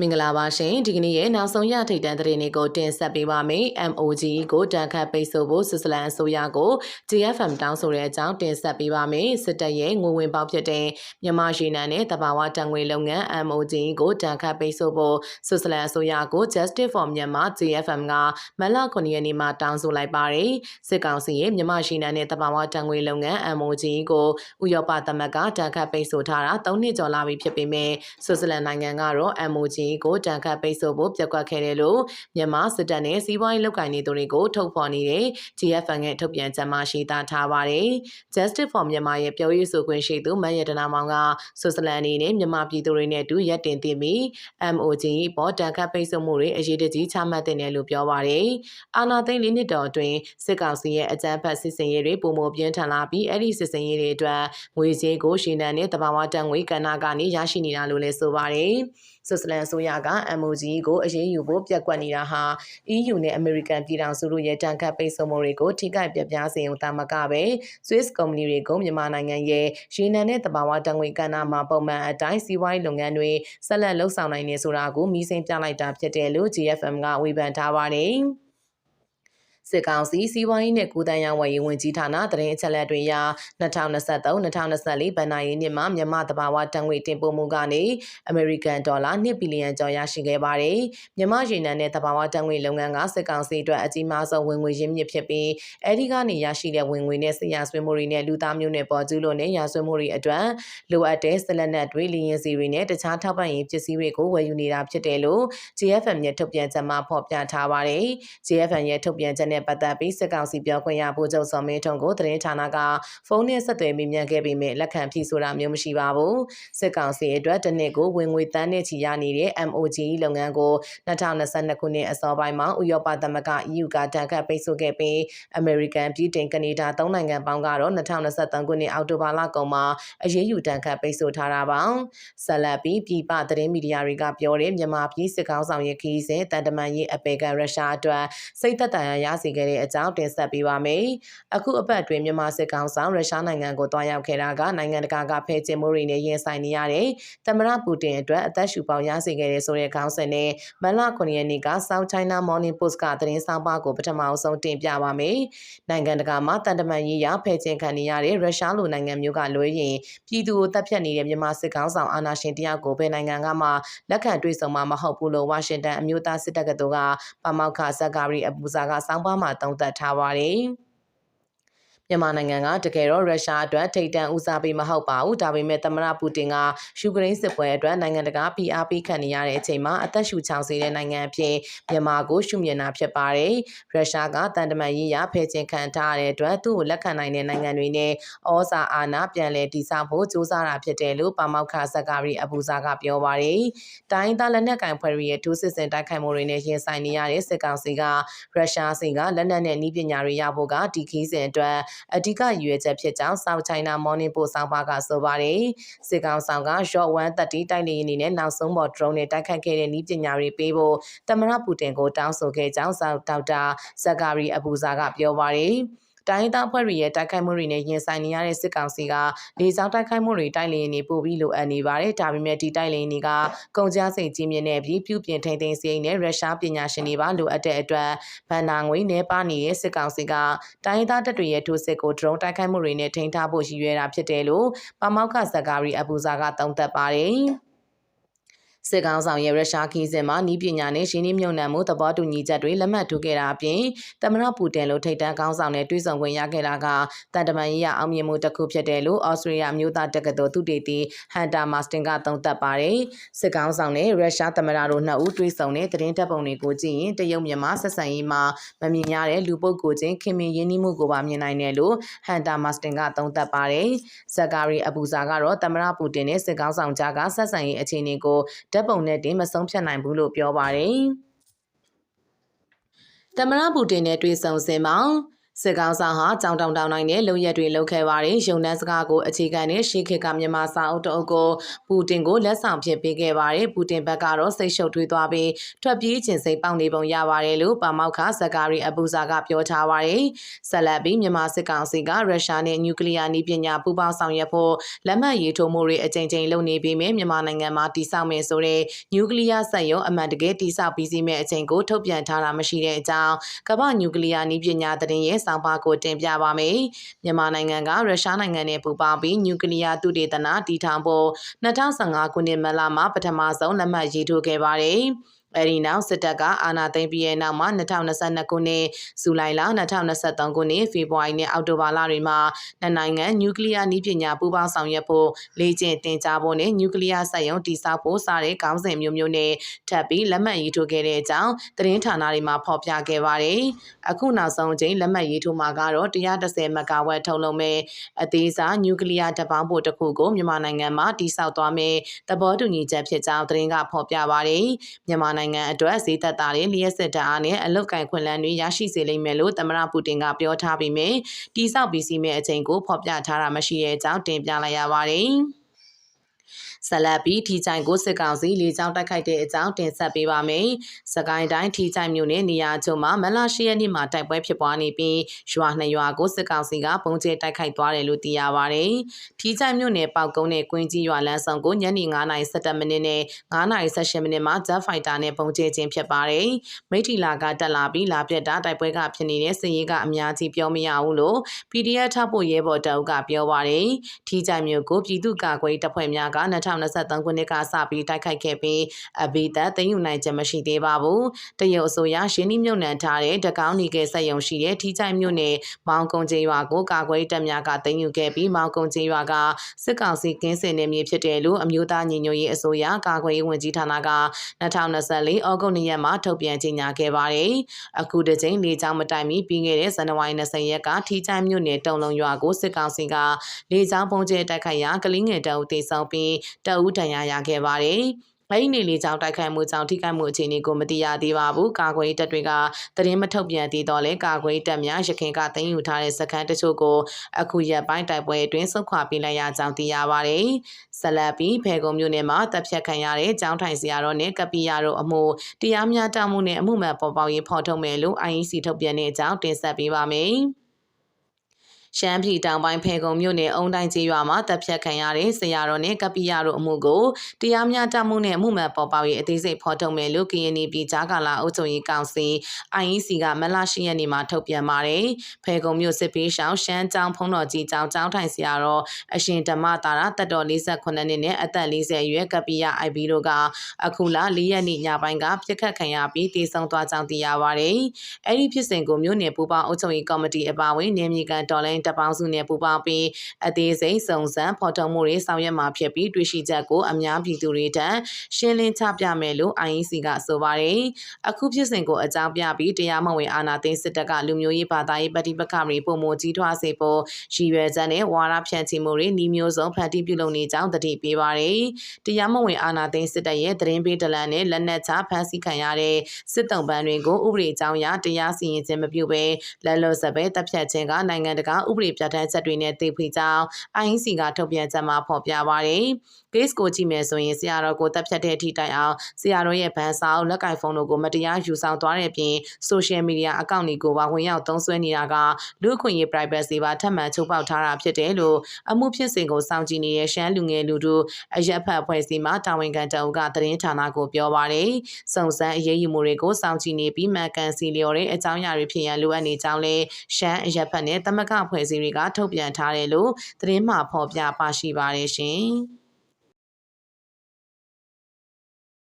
မင်္ဂလာပါရှင်ဒီကနေ့ရဲ့နောက်ဆုံးရထိတ်တန့်သတင်းတွေကိုတင်ဆက်ပေးပါမယ် MOG ကိုတန်ခတ်ပိတ်ဆို့ဖို့ဆွစ်ဇာလန်အစိုးရကို GFM တောင်းဆိုတဲ့အကြောင်းတင်ဆက်ပေးပါမယ်စစ်တပ်ရဲ့ငွေဝင်ပေါက်ဖြစ်တဲ့မြန်မာရေနံနဲ့တဘာဝတံငွေလုပ်ငန်း MOG ကိုတန်ခတ်ပိတ်ဆို့ဖို့ဆွစ်ဇာလန်အစိုးရကို Justice for Myanmar GFM ကမလ9ရက်နေ့မှာတောင်းဆိုလိုက်ပါတယ်စစ်ကောင်စီရဲ့မြန်မာရေနံနဲ့တဘာဝတံငွေလုပ်ငန်း MOG ကိုဥရောပသမဂ္ဂတန်ခတ်ပိတ်ဆို့ထားတာ3နှစ်ကျော်လာပြီဖြစ်ပေမဲ့ဆွစ်ဇာလန်နိုင်ငံကတော့ MOG ကိုတန်ခတ်ပိတ်ဆို့ဖို့ပြက်ကွက်ခဲ့တယ်လို့မြန်မာစစ်တပ်နဲ့စီးပွားရေးလုပ်ကိုင်နေသူတွေကိုထုတ်ဖော်နေတဲ့ GFN ရဲ့ထုတ်ပြန်ချက်မှာရှိသားထားပါတယ်။ Justice for Myanmar ရဲ့ပြောရေးဆိုခွင့်ရှိသူမန်ရတနာမောင်ကဆွစ်ဇာလန်အနေနဲ့မြန်မာပြည်သူတွေနဲ့အတူရပ်တင်သိပြီး MOG ပေါ်တန်ခတ်ပိတ်ဆို့မှုတွေအရေးတကြီးချမှတ်တင်တယ်လို့ပြောပါတယ်။အာဏာသိမ်းလေးနှစ်တော်အတွင်းစစ်ကောင်စီရဲ့အကြမ်းဖက်စစ်စင်ရေးတွေပုံမပြင်းထန်လာပြီးအဲ့ဒီစစ်စင်ရေးတွေအတွက်ငွေကြေးကိုရှင်းတန်တဲ့တဘာဝတန်ငွေကဏ္ဍကနေရရှိနေတာလို့လည်းဆိုပါတယ်။ ဆွစ်ဇာလန်အစိုးရက MOG ကိုအရေးယူဖို့ပြက်ကွက်နေတာဟာ EU နဲ့ American ပြည်ထောင်စုတို့ရဲ့တန်ခတ်ပိတ်ဆို့မှုတွေကိုထိခိုက်ပြပြစေုံတာမကပဲ Swiss ကုမ္ပဏီတွေကိုမြန်မာနိုင်ငံရဲ့ရေနံနဲ့တဘာဝတံငွေကဏ္ဍမှာပုံမှန်အတိုင်းစီးပွားရေးလုပ်ငန်းတွေဆက်လက်လှုပ်ဆောင်နိုင်နေဆိုတာကိုမီးစိမ်းပြလိုက်တာဖြစ်တယ်လို့ GFM ကဝေဖန်ထားပါတယ်။ စစ်ကောင်စီစီးပွားရေးနဲ့ကုသရေးဝန်ကြီးဝန်ကြီးဌာနသတင်းအချက်အလက်တွေအရ2023-2024ဘဏ္ဍာရေးနှစ်မှာမြန်မာတဘာဝတန်ငွေတင်ပို့မှုကနေအမေရိကန်ဒေါ်လာ1ဘီလီယံကျော်ရရှိခဲ့ပါတယ်။မြန်မာရေနံနဲ့တဘာဝတန်ငွေလုပ်ငန်းကစစ်ကောင်စီအတွက်အကြီးမားဆုံးဝင်ငွေရင်းမြစ်ဖြစ်ပြီးအဲဒီကနေရရှိတဲ့ဝင်ငွေနဲ့ဆရာဆွေးမှုတွေနဲ့လူသားမျိုးနဲ့ပေါ်ကျူးလို့နဲ့ရာဆွေးမှုတွေအတွက်လိုအပ်တဲ့ဆက်လက်နက်တွေလျင်စီတွေနဲ့တခြားထောက်ပံ့ရေးပစ္စည်းတွေကိုဝယ်ယူနေတာဖြစ်တယ်လို့ GFM ရဲ့ထုတ်ပြန်ချက်မှာဖော်ပြထားပါတယ်။ GFM ရဲ့ထုတ်ပြန်ချက်နဲ့ပတ်သက်ပြီးစစ်ကောင်စီပြောခွင့်ရဗိုလ်ချုပ်စောမင်းထွန်းကိုသတင်းဌာနကဖုန်းနဲ့ဆက်သွယ်မိမြန်ခဲ့ပေမဲ့လက်ခံဖြေဆိုတာမျိုးမရှိပါဘူးစစ်ကောင်စီအတွက်တစ်နှစ်ကိုဝင်ငွေတန်းနဲ့ချီရနေတဲ့ MOG လုပ်ငန်းကို2022ခုနှစ်အစောပိုင်းမှာဥရောပသမဂ္ဂ EU ကတန်ခတ်ပိတ်ဆို့ခဲ့ပြီး American ပြည်တင်ကနေဒါသုံးနိုင်ငံပေါင်းကတော့2023ခုနှစ်အောက်တိုဘာလကုန်မှာအရေးယူတန်ခတ်ပိတ်ဆို့ထားတာပါဆက်လက်ပြီးပြည်ပသတင်းမီဒီယာတွေကပြောတဲ့မြန်မာပြည်စစ်ကောင်ဆောင်ရဲ့ခီးစဉ်တန်တမန်ရေးအပေကရုရှားအတွက်စိတ်သက်သာရရစေခဲ့တဲ့အကြောင်းတင်ဆက်ပေးပါမယ်။အခုအပတ်အတွင်းမြန်မာစစ်ကောင်ဆောင်ရုရှားနိုင်ငံကိုတွားရောက်ခဲ့တာကနိုင်ငံတကာကဖဲ့ကျင်းမှုတွေနဲ့ရင်ဆိုင်နေရတဲ့သမရပူတင်အတွက်အသက်ရှူပေါင်းရစေခဲ့တဲ့ဆိုတဲ့ခေါင်းစဉ်နဲ့မလ9ရက်နေ့က South China Morning Post ကသတင်းဆောင်ပါကိုပထမအဆုံးတင်ပြပါမယ်။နိုင်ငံတကာမှာတန်တမန်ရေးရဖဲ့ကျင်းခံနေရတဲ့ရုရှားလိုနိုင်ငံမျိုးကလွဲရင်ပြည်သူကိုတပ်ဖြတ်နေတဲ့မြန်မာစစ်ကောင်ဆောင်အာဏာရှင်တယောက်ကိုဘယ်နိုင်ငံကမှလက်ခံတွေ့ဆုံမှာမဟုတ်ဘူးလို့ဝါရှင်တန်အမျိုးသားစစ်တပ်ကတော်ကပမောက္ခဇက်ကာရီအပူဇာကစောင်းပါမှာတုံ့သက်ထားပါတယ်။ မြန်မာနိုင်ငံကတကယ်တော့ရုရှားအတွက်ထိတ်တန့်ဦးစားပေးမဟုတ်ပါဘူးဒါပေမဲ့သမရပူတင်ကယူကရိန်းစစ်ပွဲအတွက်နိုင်ငံတကာဖိအားပေးခံနေရတဲ့အချိန်မှာအသက်ရှူချောင်စေတဲ့နိုင်ငံအဖြစ်မြန်မာကိုရှုမြင်တာဖြစ်ပါတယ်ရုရှားကတန်တမန်ရေးရဖယ်ကျင်ခံထားရတဲ့အတွက်သူ့ကိုလက်ခံနိုင်တဲ့နိုင်ငံတွေနဲ့ဩဇာအာဏာပြန်လည်တည်ဆောက်ဖို့စ조사တာဖြစ်တယ်လို့ပါမောက္ခဇက်ကာရီအဘူဇာကပြောပါတယ်တိုင်းသားလက်နက်ကင်ဖွဲ့ရီရဲ့ဒုစစ်စင်တိုက်ခိုက်မှုတွေနဲ့ရင်ဆိုင်နေရတဲ့စစ်ကောင်စီကရုရှားစီကလက်နက်နဲ့နည်းပညာတွေရဖို့ကဒီခီးစဉ်အတွက်အဓိကရည်ရွယ်ချက်ဖြစ်ကြောင်း South China Morning Post ဆောင်းပါးကဆိုပါတယ်။စစ်ကောင်ဆောင်က Short 130တိုက်လေယာဉ်တွေနဲ့နောက်ဆုံးပေါ် drone နဲ့တိုက်ခတ်ခဲ့တဲ့နည်းပညာတွေပေးဖို့သမရပူတင်ကိုတောင်းဆိုခဲ့ကြောင်း South ဒေါက်တာဇက်ကာရီအဘူဇာကပြောပါတယ်။ တိုင်းသားဖွဲ့တွေရဲ့တိုက်ခိုက်မှုတွေနဲ့ရင်ဆိုင်နေရတဲ့စစ်ကောင်စီကလေကြောင်းတိုက်ခိုက်မှုတွေတိုက်လေနေပို့ပြီးလိုအပ်နေပါတယ်။ဒါပေမဲ့ဒီတိုက်လေတွေကကုန်ကျစရိတ်ကြီးမြင့်တဲ့ပြီးပြုပြင်ထိန်သိမ်းစရိတ်နဲ့ရုရှားပညာရှင်တွေပါလိုအပ်တဲ့အတွက်ဗန်နာငွေနဲ့ပါနေတဲ့စစ်ကောင်စီကတိုင်းသားတပ်တွေရဲ့ထိုးစစ်ကိုဒရုန်းတိုက်ခိုက်မှုတွေနဲ့ထိန်းထားဖို့ရည်ရွယ်တာဖြစ်တယ်လို့ပမောက္ခဇက်ကာရီအဘူဇာကသုံးသပ်ပါတယ်။ စစ်ကောင်ဆောင်ရဲ့ရုရှားခီးစဉ်မှာနီးပညာနဲ့ရှင်းနှီးမြုံနှံမှုသဘောတူညီချက်တွေလက်မှတ်ထိုးခဲ့တာအပြင်တမရပူတင်လိုထိတ်တန်းကောင်းဆောင်နဲ့တွေ့ဆုံခွင့်ရခဲ့တာကတန်တမန်ရေးရအောင်မြင်မှုတစ်ခုဖြစ်တယ်လို့ဩစတြေးလျမျိုးသားတက္ကသိုလ်သူတေသီဟန်တာမာစတင်ကသုံးသပ်ပါတယ်စစ်ကောင်ဆောင်နဲ့ရုရှားတမရတို့နှစ်ဦးတွေ့ဆုံတဲ့သတင်းတပ်ပုံတွေကိုကြည့်ရင်တရုတ်မြန်မာဆက်ဆံရေးမှာမမြင်ရတဲ့လူပုဂ္ဂိုလ်ချင်းခင်မင်ရင်းနှီးမှုကိုပါမြင်နိုင်တယ်လို့ဟန်တာမာစတင်ကသုံးသပ်ပါတယ်ဇက်ကာရီအပူဇာကတော့တမရပူတင်နဲ့စစ်ကောင်ဆောင်ကြားကဆက်ဆံရေးအခြေအနေကိုဓာတ်ပုံနဲ့တင်မဆုံးဖြတ်နိုင်ဘူးလို့ပြောပါတယ်။တမရပူတင်နဲ့တွေ့ဆုံစဉ်မှာ စစ်ကောင်ဆောင်ဟာကြောင်တောင်တောင်နိုင်တဲ့လုံရက်တွေလုပ်ခဲ့ပါတယ်။ရုံနှန်းစကားကိုအခြေခံတဲ့ရှေးခေတ်ကမြန်မာစာအုပ်တအုပ်ကိုပူတင်ကိုလက်ဆောင်ဖြစ်ပေးခဲ့ပါတယ်။ပူတင်ဘက်ကတော့စိတ်ရှုပ်ထွေးသွားပြီးထွက်ပြေးခြင်းစိတ်ပေါက်နေပုံရပါတယ်လို့ပါမောက်ခဇကာရီအပူဇာကပြောထားပါတယ်။ဆက်လက်ပြီးမြန်မာစစ်ကောင်စီကရုရှားနဲ့နျူကလ িয়ার နည်းပညာပူးပေါင်းဆောင်ရွက်ဖို့လက်မှတ်ရေးထိုးမှုတွေအကြိမ်ကြိမ်လုပ်နေပြီးမြမြန်မာနိုင်ငံမှာတည်ဆောက်မယ်ဆိုတဲ့နျူကလ িয়ারစက်ရုံအမှန်တကယ်တည်ဆောက်ပြီးစီးမဲ့အချိန်ကိုထုတ်ပြန်ထားတာမရှိတဲ့အကြောင်းကမ္ဘာနျူကလ িয়ার နည်းပညာသတင်းရဲ့ စောင့်ပါကိုတင်ပြပါမယ်။မြန်မာနိုင်ငံကရုရှားနိုင်ငံနဲ့ပူးပေါင်းပြီးနျူကလ িয়ার သုတေသနတည်ထောင်ဖို့2015ခုနှစ်မလမှာပထမဆုံးလက်မှတ်ရေးထိုးခဲ့ပါတယ်။ အဲဒီနောက်စစ်တပ်ကအာဏာသိမ်းပြီးတဲ့နောက်မှာ2022ခုနှစ်ဇူလိုင်လ2023ခုနှစ်ဖေဖော်ဝါရီနဲ့အောက်တိုဘာလတွေမှာနှစ်နိုင်ငံနျူကလ িয়ার နည်းပညာပူးပေါင်းဆောင်ရွက်ဖို့လေ့ကျင့်သင်ကြားဖို့နဲ့နျူကလ িয়ার စက်ရုံတည်ဆောက်ဖို့စတဲ့ခေါင်းစဉ်မျိုးမျိုးနဲ့ထပ်ပြီးလက်မှတ်ရေးထိုးခဲ့တဲ့အကြောင်းသတင်းဌာနတွေမှာဖော်ပြခဲ့ပါတယ်။အခုနောက်ဆုံးချိန်လက်မှတ်ရေးထိုးမှာကတော့130မဂါဝက်ထုတ်လုပ်မဲ့အသေးစားနျူကလ িয়ার တပ်ပေါင်းဖို့တစ်ခုကိုမြန်မာနိုင်ငံမှာတည်ဆောက်သွားမယ်သဘောတူညီချက်ဖြစ်ကြောင်းသတင်းကဖော်ပြပါတယ်။မြန်မာ နိုင်ငံအတွက်ဈေးသက်သာတဲ့လျှက်စစ်ဓာတ်အားနဲ့အလုတ်ကန်ခွင့်လန်းတွေရရှိစေလိမ့်မယ်လို့သမ္မတပူတင်ကပြောထားပြီးမြဲတိစောက်ပြီးစီမဲ့အချိန်ကိုဖော်ပြထားတာမရှိတဲ့အကြောင်းတင်ပြလိုက်ရပါတယ်။ ဆလတ်ပြီးထီချိုင်ကိုစစ်ကောင်စီလေကြောင်းတိုက်ခိုက်တဲ့အကြောင်းတင်ဆက်ပေးပါမယ်။စကိုင်းတိုင်းထီချိုင်မြို့နယ်နေရာကျုံမှာမလရှိရက်နေ့မှာတိုက်ပွဲဖြစ်ပွားနေပြီးရွာနှစ်ရွာကိုစစ်ကောင်စီကပုံကျဲတိုက်ခိုက်သွားတယ်လို့သိရပါဗျ။ထီချိုင်မြို့နယ်ပေါက်ကုန်းနဲ့ကွင်းကြီးရွာလမ်းဆောင်ကိုညနေ9:17မိနစ်နဲ့9:18မိနစ်မှာ Jet Fighter နဲ့ပုံကျဲခြင်းဖြစ်ပါတယ်။မိထီလာကတက်လာပြီးလာပြက်တာတိုက်ပွဲကဖြစ်နေတဲ့စစ်ရေးကအများကြီးပြောမရဘူးလို့ PDF ထောက်ဖို့ရဲဘော်တအုပ်ကပြောပါတယ်။ထီချိုင်မြို့ကိုပြည်သူ့ကာကွယ်တပ်ဖွဲ့များက2023ခုနှစ်ကစပြီးတိုက်ခိုက်ခဲ့ပြီးအဘိဓာသိမ်းယူနိုင်ခြင်းမရှိသေးပါဘူး။တရုတ်အစိုးရရှင်းနှီးမြုပ်နှံထားတဲ့တကောင်းနီကဲဆက်ယုံရှိတဲ့ထီချိုင်မြို့နယ်မောင်ကုံကျေးရွာကိုကာကွယ်တပ်များကသိမ်းယူခဲ့ပြီးမောင်ကုံကျေးရွာကစစ်ကောင်စီကင်းစင်နေမြေဖြစ်တယ်လို့အမျိုးသားညီညွတ်ရေးအစိုးရကာကွယ်ရေးဝန်ကြီးဌာနက2024ဩဂုတ်လရက်မှာထုတ်ပြန်ကြေညာခဲ့ပါတယ်။အခုတစ်ချိန်လေကြောင်းမတိုင်မီပြီးခဲ့တဲ့ဇန်နဝါရီ20ရက်ကထီချိုင်မြို့နယ်တုံလုံးရွာကိုစစ်ကောင်စီကလေကြောင်းပုံကျဲတိုက်ခိုက်ရာကလင်းငယ်တအုပ်တေဆောင်ပြီးတအုပ်ဒဏ်ရာရခဲ့ပါတယ်။အဲ့ဒီနေလေးကြောင့်တိုက်ခိုက်မှုကြောင့်ထိခိုက်မှုအခြေအနေကိုမသိရသေးပါဘူး။ကာကွယ်တပ်တွေကသတင်းမထုတ်ပြန်သေးတော့လဲကာကွယ်တပ်များရခိုင်ကတင်ယူထားတဲ့စခန်းတချို့ကိုအခုရက်ပိုင်းတိုက်ပွဲအတွင်းဆုတ်ခွာပေးလိုက်ရကြောင်းသိရပါတယ်။ဆလတ်ပြီးဖေကုံမြို့နယ်မှာတပ်ဖြတ်ခံရတဲ့ကျောင်းထိုင်စရာတော်နဲ့ကပီယာတို့အမှုတရားမျှတမှုနဲ့အမှုမှန်ပေါ်ပေါက်ရေးဖော်ထုတ်မယ်လို့ IEC ထုတ်ပြန်တဲ့အကြောင်းတင်ဆက်ပေးပါမယ်။ ရှမ်းပြည်တောင်ပိုင်းဖေကုံမြို့နယ်အုံတိုင်းကျေးရွာမှာတပ်ဖြတ်ခံရတဲ့ဆရာတော်နဲ့ကပိယတို့အမှုကိုတရားမျှတမှုနဲ့အမှုမှန်ပေါ်ပေါက်ရေးအသေးစိတ်ဖော်ထုတ်မယ်လို့ KNY ပြည်ကြားကာလအုပ်ချုပ်ရေးကောင်စီ IEC ကမလရှိရက်နေ့မှာထုတ်ပြန်ပါတယ်။ဖေကုံမြို့စစ်ပေးရှောင်းရှမ်းကျောင်းဖုံးတော်ကြီးကျောင်းကျောင်းထိုင်ဆရာတော်အရှင်ဓမ္မတာရတက်တော်48နှစ်နဲ့အသက်40အရွယ်ကပိယ IB တို့ကအခုလ၄ရက်နေ့ညပိုင်းကပြစ်ခတ်ခံရပြီးတည်ဆုံသွားကြောင်းသိရပါတယ်။အဲဒီဖြစ်စဉ်ကိုမြို့နယ်ပူပေါင်းအုပ်ချုပ်ရေးကော်မတီအပါအဝင်နေမြေကန်တော်လိုင်းတပ်ပေါင်းစုနဲ့ပူးပေါင်းပြီးအသေးစိတ်စုံစမ်းဖော်ထုတ်မှုတွေဆောင်ရွက်မှာဖြစ်ပြီးတွေ့ရှိချက်ကိုအများပြည်သူတွေထံရှင်းလင်းချပြမယ်လို့ IEC ကဆိုပါတယ်။အခုဖြစ်စဉ်ကိုအကြောင်းပြပြီးတရားမဝင်အာဏာသိမ်းစစ်တပ်ကလူမျိုးရေးဘာသာရေးပဋိပက္ခတွေပုံမကြီးထွားစေဖို့ရည်ရွယ်ချက်နဲ့ဝါရဖြန့်ချီမှုတွေနှီးမျိုးစုံဖန်တီးပြုလုပ်နေကြောင်းတတိပေးပါတယ်။တရားမဝင်အာဏာသိမ်းစစ်တပ်ရဲ့သတင်းပေးတလန်နဲ့လက်နက်ချဖမ်းဆီးခံရတဲ့စစ်တုံးပန်းတွေကိုဥပဒေကြောင်းအရတရားစီရင်ခြင်းမပြုဘဲလက်လွတ်စပဲတပ်ဖြတ်ခြင်းကနိုင်ငံတကာဥပဒေပြဋ္ဌာန်းချက်တွေနဲ့သိဖိကြောင်း INC ကထုတ်ပြန်ချက်မှာဖော်ပြပါတယ်။ case ကိုကြည့်မယ်ဆိုရင်ဆရာတော်ကိုတပ်ဖြတ်တဲ့အထိတိုင်အောင်ဆရာတော်ရဲ့ဗန်ဆောင်လက်ကင်ဖုန်းတို့ကိုမတရားယူဆောင်သွားတဲ့အပြင် social media အကောင့်တွေကိုပါဝင်ရောက်သုံးစွဲနေတာကလူ့အခွင့်အရေး privacy ပါထပ်မံချိုးဖောက်ထားတာဖြစ်တယ်လို့အမှုဖြစ်စဉ်ကိုစောင့်ကြည့်နေတဲ့ရှမ်းလူငယ်လူတို့အရက်ဖတ်အဖွဲ့အစည်းမှတာဝန်ခံတအုပ်ကသတင်းဌာနကိုပြောပါတယ်။စုံစမ်းအရေးယူမှုတွေကိုစောင့်ကြည့်နေပြီးမှန်ကန်စီလျော်တဲ့အကြောင်းအရာတွေဖြစ်ရန်လိုအပ်နေကြောင်းလဲရှမ်းအရက်ဖတ်နဲ့တမကအဖွဲ့အစည်းတွေကထုတ်ပြန်ထားတယ်လို့သတင်းမှဖော်ပြပါရှိပါတယ်ရှင်။